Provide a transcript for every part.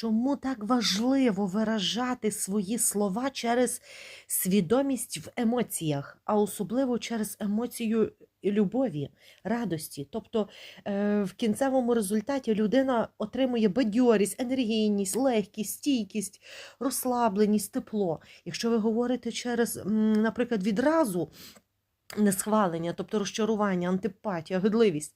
чому так важливо виражати свої слова через свідомість в емоціях, а особливо через емоцію любові, радості. Тобто е, в кінцевому результаті людина отримує бадьорість, енергійність, легкість, стійкість, розслабленість, тепло. Якщо ви говорите через, наприклад, відразу несхвалення, тобто розчарування, антипатія, гидливість,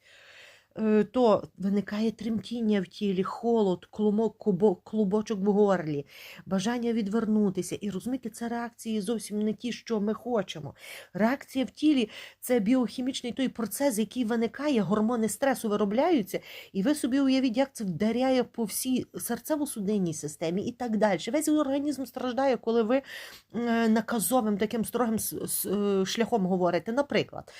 то виникає тремтіння в тілі, холод, клумок, клубочок в горлі, бажання відвернутися. І розумієте, це реакції зовсім не ті, що ми хочемо. Реакція в тілі це біохімічний той процес, який виникає, гормони стресу виробляються, і ви собі уявіть, як це вдаряє по всій серцево-судинній системі і так далі. Весь організм страждає, коли ви е, наказовим таким строгим е, шляхом говорите. Наприклад,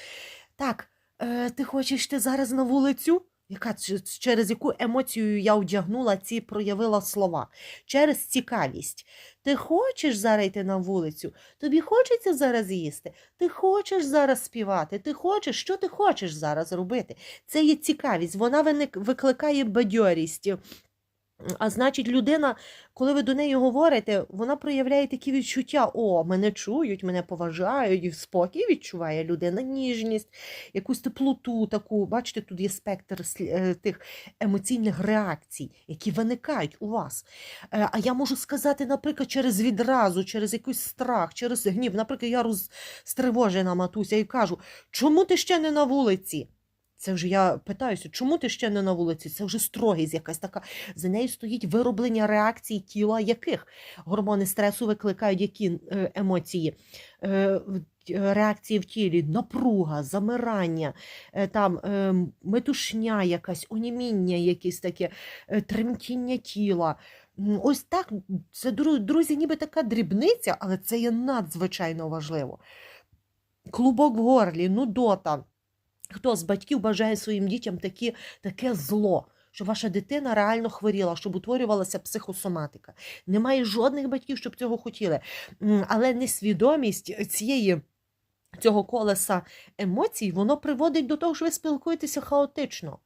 так, е, ти хочеш ти зараз на вулицю? Яка через яку емоцію я одягнула ці проявила слова? Через цікавість. Ти хочеш зараз йти на вулицю? Тобі хочеться зараз їсти? Ти хочеш зараз співати? Ти хочеш? Що ти хочеш зараз робити? Це є цікавість, вона виник, викликає бадьорість. А значить, людина, коли ви до неї говорите, вона проявляє такі відчуття: о, мене чують, мене поважають, і спокій відчуває людина, ніжність, якусь теплоту таку. Бачите, тут є спектр е, тих емоційних реакцій, які виникають у вас. Е, А я можу сказати, наприклад, через відразу, через якийсь страх, через гнів. Наприклад, я розстривожена матуся і кажу, чому ти ще не на вулиці? Це вже я питаюся, чому ти ще не на вулиці? Це вже строгість якась така. За нею стоїть вироблення реакцій тіла, яких гормони стресу викликають які е, емоції, Е, е, реакції в тілі, напруга, замирання, там метушня якась, оніміння якесь таке, тремтіння тіла. Ось так, це друзі, ніби така дрібниця, але це є надзвичайно важливо. Клубок в горлі, нудота. Хто з батьків бажає своїм дітям такі, таке зло, щоб ваша дитина реально хворіла, щоб утворювалася психосоматика. Немає жодних батьків, щоб цього хотіли. Але несвідомість цієї. Цього колеса емоцій, воно приводить до того, що ви спілкуєтеся хаотично,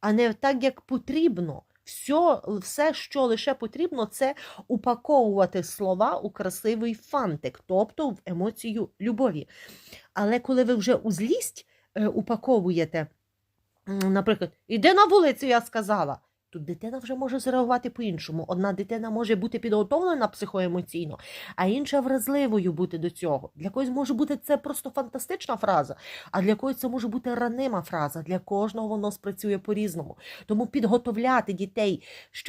а не так, як потрібно. Все, все, що лише потрібно, це упаковувати слова у красивий фантик, тобто в емоцію любові. Але коли ви вже у злість упаковуєте, наприклад, іди на вулицю, я сказала. Тут дитина вже може зреагувати по-іншому. Одна дитина може бути підготовлена психоемоційно, а інша вразливою бути до цього. Для когось може бути це просто фантастична фраза, а для когось це може бути ранима фраза. Для кожного воно спрацює по-різному. Тому підготовляти дітей, що